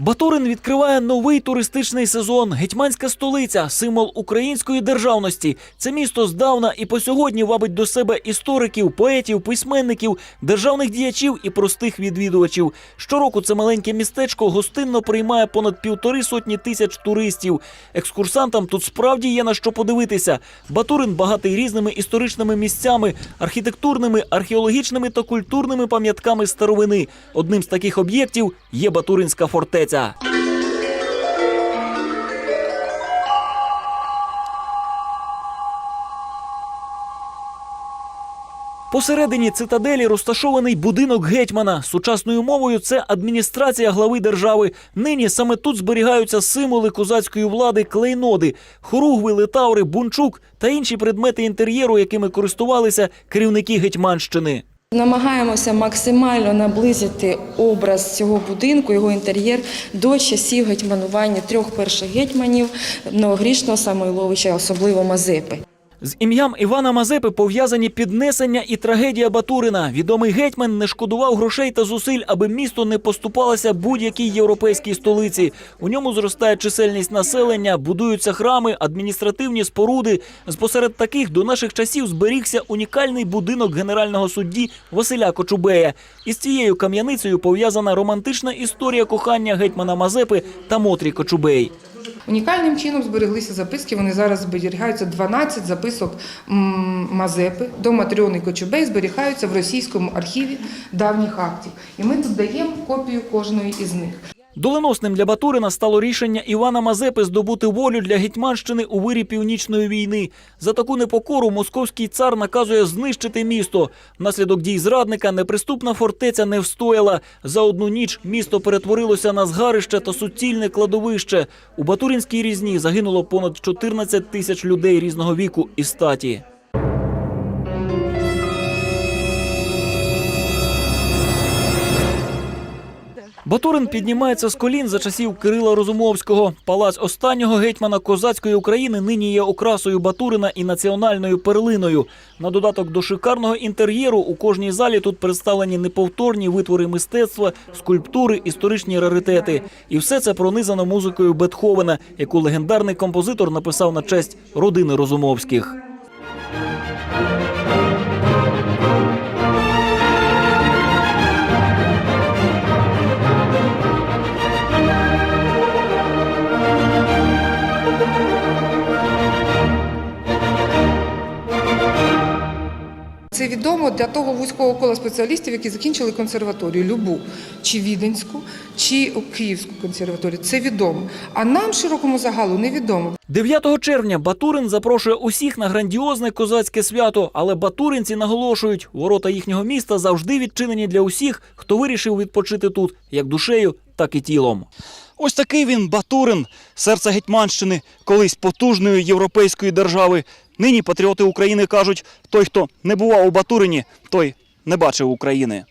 Батурин відкриває новий туристичний сезон. Гетьманська столиця, символ української державності. Це місто здавна і по сьогодні вабить до себе істориків, поетів, письменників, державних діячів і простих відвідувачів. Щороку це маленьке містечко гостинно приймає понад півтори сотні тисяч туристів. Екскурсантам тут справді є на що подивитися. Батурин багатий різними історичними місцями, архітектурними, археологічними та культурними пам'ятками старовини. Одним з таких об'єктів є Батуринська фортеця. Посередині цитаделі розташований будинок гетьмана. Сучасною мовою це адміністрація глави держави. Нині саме тут зберігаються символи козацької влади, клейноди, хоругви, литаври, бунчук та інші предмети інтер'єру, якими користувалися керівники Гетьманщини. Намагаємося максимально наблизити образ цього будинку, його інтер'єр до часів гетьманування трьох перших гетьманів Новогрішного Самойловича, особливо Мазепи. З ім'ям Івана Мазепи пов'язані піднесення і трагедія Батурина. Відомий гетьман не шкодував грошей та зусиль, аби місто не поступалося будь-якій європейській столиці. У ньому зростає чисельність населення, будуються храми, адміністративні споруди. Спосеред таких до наших часів зберігся унікальний будинок генерального судді Василя Кочубея. Із цією кам'яницею пов'язана романтична історія кохання гетьмана Мазепи та Мотрі Кочубей. Унікальним чином збереглися записки. Вони зараз зберігаються 12 записок Мазепи до Матріони Кочубей зберігаються в російському архіві давніх актів. І ми тут даємо копію кожної із них. Доленосним для Батурина стало рішення Івана Мазепи здобути волю для Гетьманщини у вирі північної війни. За таку непокору московський цар наказує знищити місто. Внаслідок дій зрадника неприступна фортеця не встояла. За одну ніч місто перетворилося на згарище та суцільне кладовище. У Батуринській різні загинуло понад 14 тисяч людей різного віку і статі. Батурин піднімається з колін за часів Кирила Розумовського. Палац останнього гетьмана козацької України нині є окрасою Батурина і національною перлиною. На додаток до шикарного інтер'єру у кожній залі тут представлені неповторні витвори мистецтва, скульптури, історичні раритети. І все це пронизано музикою Бетховена, яку легендарний композитор написав на честь родини Розумовських. Thank you. Відомо для того вузького кола спеціалістів, які закінчили консерваторію, любу, чи Віденську, чи Київську консерваторію. Це відомо. А нам, широкому загалу, невідомо. 9 червня Батурин запрошує усіх на грандіозне козацьке свято, але батуринці наголошують, ворота їхнього міста завжди відчинені для усіх, хто вирішив відпочити тут, як душею, так і тілом. Ось такий він Батурин, серце Гетьманщини, колись потужної європейської держави. Нині патріоти України кажуть: той, хто не бував у Батурині, той не бачив України.